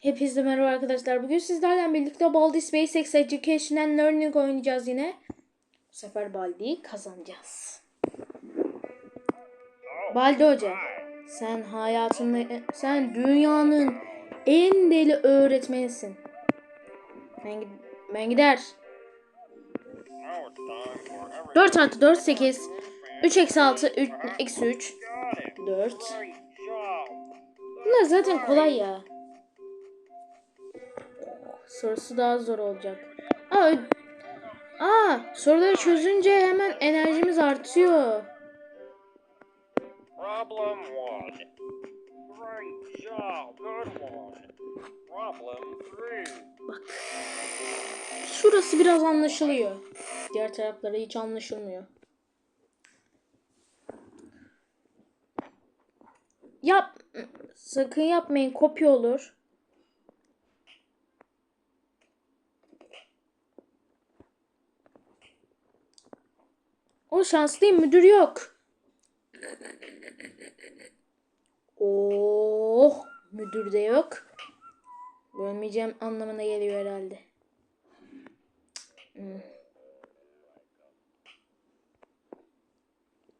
Hepinize merhaba arkadaşlar. Bugün sizlerle birlikte Baldi SpaceX Education and Learning oynayacağız yine. Bu sefer Baldi'yi kazanacağız. Baldi Hoca, sen hayatında, sen dünyanın en deli öğretmenisin. Ben, ben gider. 4 artı 4, 8. 3 eksi 6, 3, eksi 3. 4. Bunlar zaten kolay ya. Sorusu daha zor olacak. Aa, aa soruları çözünce hemen enerjimiz artıyor. Problem one. Great job. Good one. Problem three. Bak. Şurası biraz anlaşılıyor. Diğer tarafları hiç anlaşılmıyor. Yap. Sakın yapmayın. Kopya olur. O şanslıyım. Müdür yok. Oh. Müdür de yok. Bölmeyeceğim anlamına geliyor herhalde. Hmm.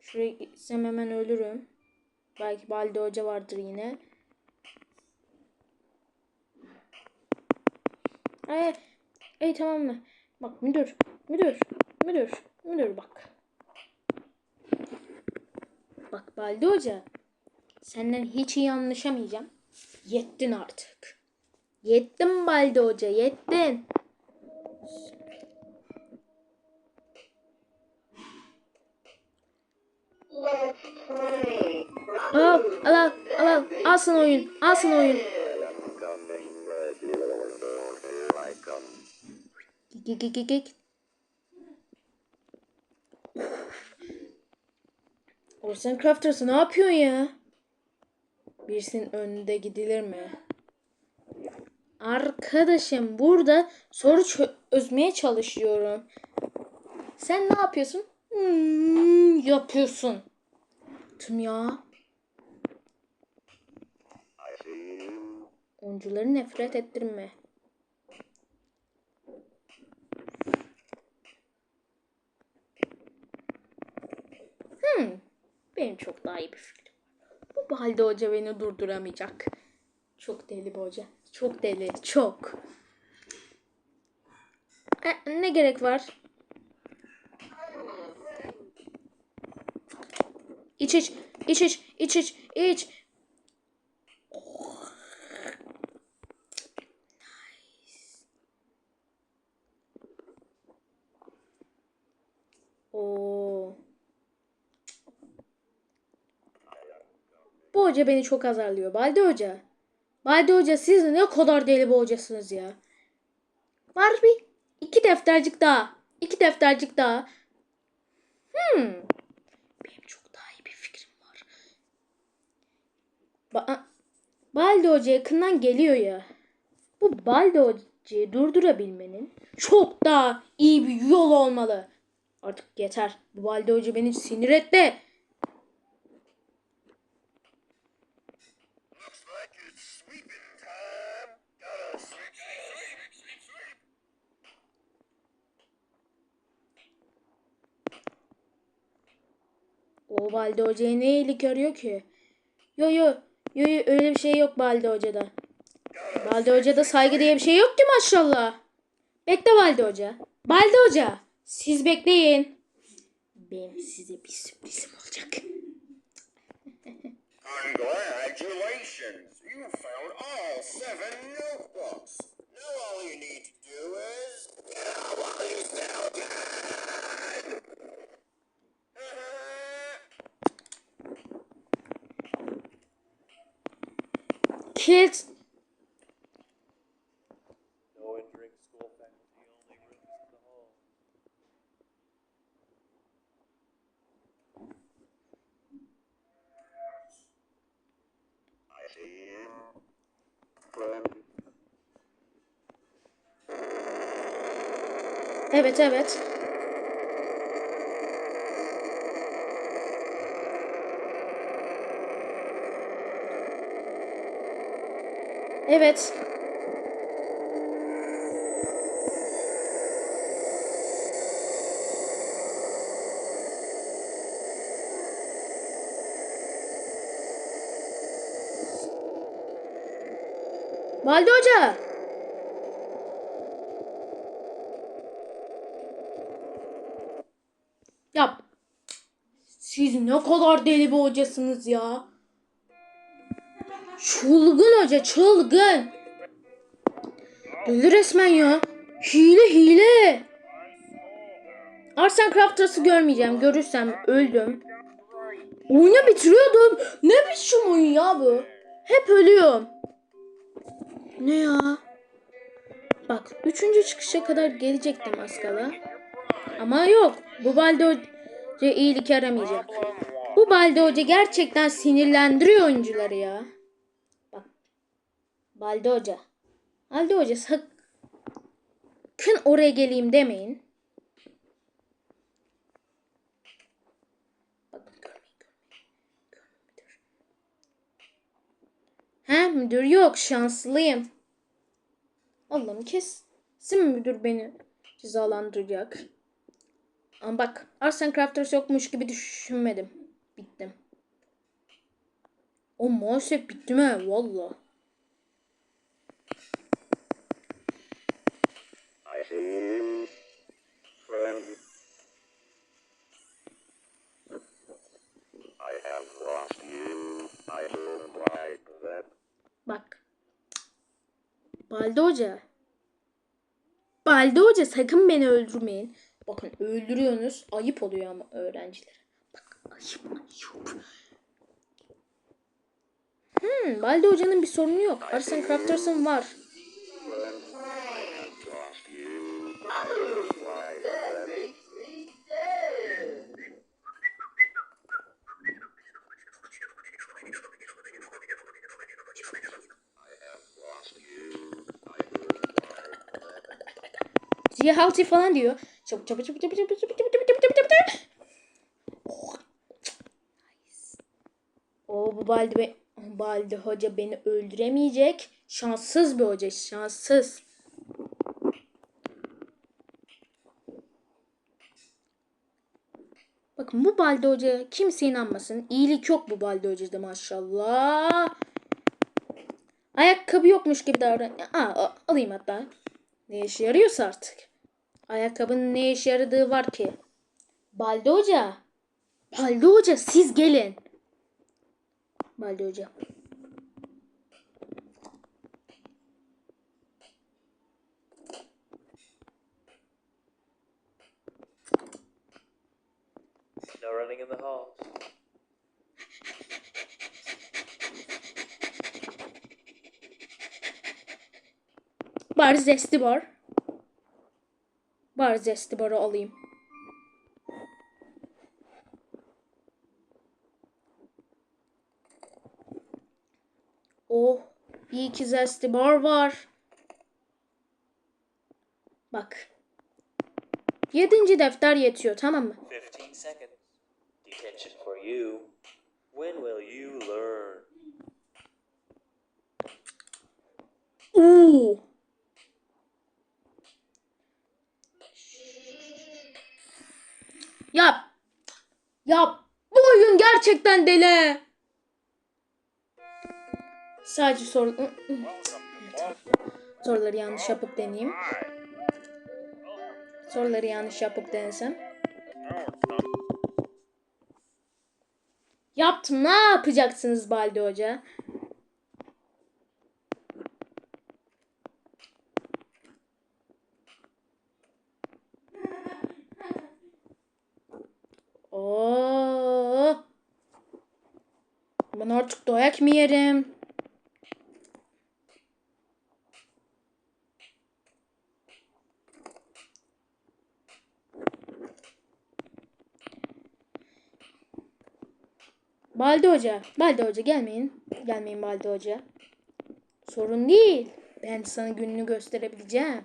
Şuraya gitsem hemen ölürüm. Belki Balde Hoca vardır yine. Ay, ey tamam mı? Bak müdür, müdür, müdür, müdür bak. Bak Balde Hoca. Senden hiç iyi anlaşamayacağım. Yettin artık. Yettin Balde Hoca, yettin. Al, al, al, al, al, oyun, al sana oyun. Gik, gik, gik, gik. Orson Crafters'ı ne yapıyorsun ya? Birisinin önünde gidilir mi? Arkadaşım burada soru çözmeye çalışıyorum. Sen ne yapıyorsun? Hmm, yapıyorsun. Tüm ya. Oyuncuları nefret ettirme. Hmm. Benim çok daha iyi bir fikrim var. Bu Balde Hoca beni durduramayacak. Çok deli bu hoca. Çok deli. Çok. E, ne gerek var? İç iç. İç iç. İç iç. İç. Oo. Bu hoca beni çok azarlıyor. Balde Hoca. Balde Hoca siz ne kadar deli bir hocasınız ya. Var bir iki deftercik daha. İki deftercik daha. Hmm. Benim çok daha iyi bir fikrim var. Ba Balde Hoca yakından geliyor ya. Bu Balde Hoca'yı durdurabilmenin çok daha iyi bir yol olmalı. Artık yeter. Bu Balde Hoca beni sinir etti. O Balde Hoca'ya ne iyilik yarıyor ki? Yo yo. Yo yo öyle bir şey yok Balde Hoca'da. Balde Hoca'da saygı diye bir şey yok ki maşallah. Bekle Balde Hoca. Balde Hoca. Siz bekleyin. Benim size bir sürprizim olacak. Congratulations! You found all seven notebooks. Now all you need to do is. While you still see. Evet evet. Evet. Valide Hoca. Yap. Siz ne kadar deli bir hocasınız ya. Çılgın hoca çılgın. Deli resmen ya. Hile hile. Arsen Crafters'ı görmeyeceğim. Görürsem öldüm. Oyunu bitiriyordum. Ne biçim oyun ya bu? Hep ölüyorum. Ne ya? Bak üçüncü çıkışa kadar gelecektim az kala. Ama yok. Bu Balde Hoca iyilik yaramayacak. Bu Balde Hoca gerçekten sinirlendiriyor oyuncuları ya. Balde Hoca. Balde Hoca sakın oraya geleyim demeyin. He müdür yok şanslıyım. Allah'ım kesin müdür beni cezalandıracak. Ama bak Arsen Crafters yokmuş gibi düşünmedim. Bittim. O maalesef bittim he valla. Bak. Balde Hoca. Balde Hoca sakın beni öldürmeyin. Bakın öldürüyorsunuz. Ayıp oluyor ama öğrencilere. Bak ayıp ayıp. Hmm, Balde Hoca'nın bir sorunu yok. Arsen Crafters'ın var. Cihalti falan diyor. Çabuk çabuk çabuk çabuk çabuk çabuk çabuk çabuk çabuk çabuk çabuk. Oh. Nice. Oo bu Baldi be Baldi hoca beni öldüremeyecek. Şanssız bir hoca, şanssız. Bakın bu Baldi hoca kimse inanmasın. İyilik yok bu Baldi hocada maşallah. Ayakkabı yokmuş gibi davran. Aa, alayım hatta. Ne işe yarıyorsa artık. Ayakkabının ne işe yaradığı var ki? Baldi Hoca. Baldi Hoca siz gelin. Baldi Hoca. No running in the halls. Bar zesti bar. Bar zesti barı alayım. Oh, iyi ki zesti bar var. Bak. Yedinci defter yetiyor tamam mı? 15 Yap. Yap. Bu oyun gerçekten deli. Sadece soru... Soruları yanlış yapıp deneyeyim. Soruları yanlış yapıp denesem. Yaptım. Ne yapacaksınız Baldi Hoca? Oo. Ben artık dayak mı yerim? Baldi Hoca, Baldi Hoca gelmeyin. Gelmeyin Baldi Hoca. Sorun değil. Ben sana gününü gösterebileceğim.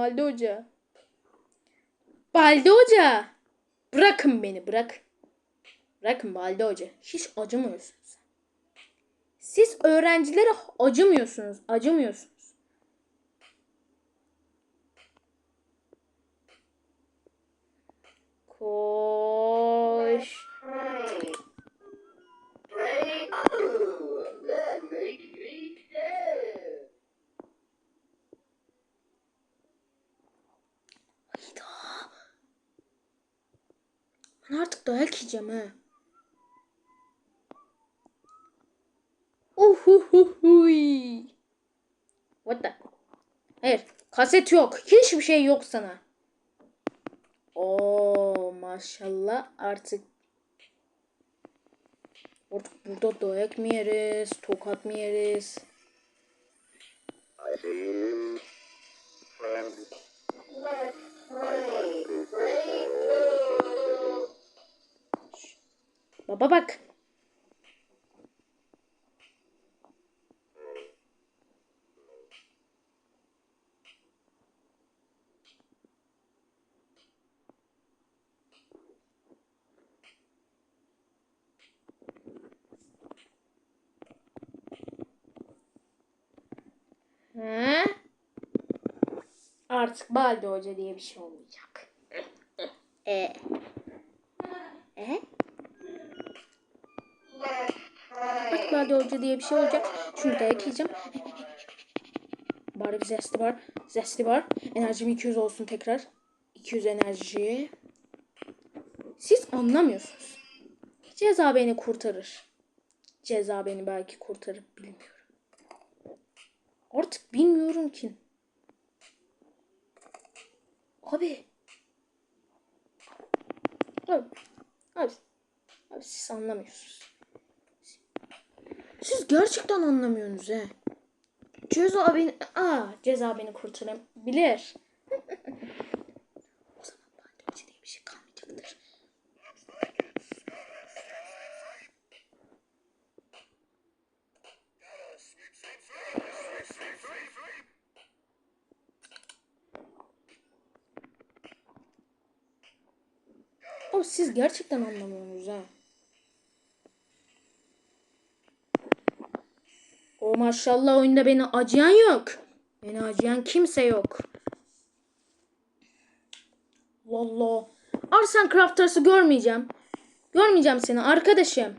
Balde Hoca. Balde Hoca. Bırakın beni bırak. Bırakın Balde Hoca. Hiç acımıyorsunuz. Siz öğrencilere acımıyorsunuz. Acımıyorsunuz. Koş. Ben artık dayak yiyeceğim ha. Uhuhuhuy. What the? Hayır. Kaset yok. Hiçbir şey yok sana. Oo maşallah artık Artık burada dayak mı yeriz? Tokat mı yeriz? Baba bak. He? Artık Balde Hoca diye bir şey olmayacak. E. E? Balde Hoca diye bir şey olacak. Şunu da ekleyeceğim. Bari bir zesli var. Zesli var. Enerjim 200 olsun tekrar. 200 enerji. Siz anlamıyorsunuz. Ceza beni kurtarır. Ceza beni belki kurtarır bilmiyorum. Artık bilmiyorum ki. Abi. Abi. Abi. Abi siz anlamıyorsunuz. Siz gerçekten anlamıyorsunuz he. Ceza beni... Aa, ceza beni kurtarabilir. o zaman bandırıcı diye bir şey kalmayacaktır. Ama siz gerçekten anlamıyorsunuz ha. Maşallah oyunda beni acıyan yok. Beni acıyan kimse yok. Vallahi. Arsen Crafters'ı görmeyeceğim. Görmeyeceğim seni arkadaşım.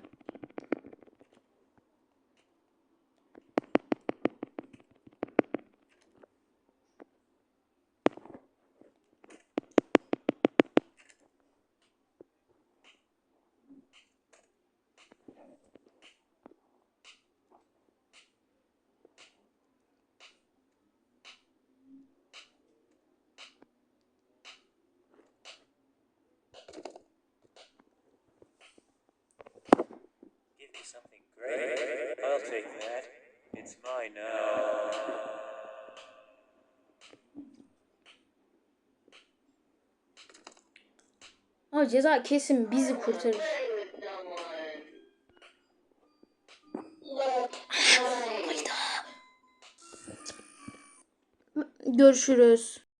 Great. I'll take that. It's mine now. Ama ceza kesin bizi kurtarır. Görüşürüz.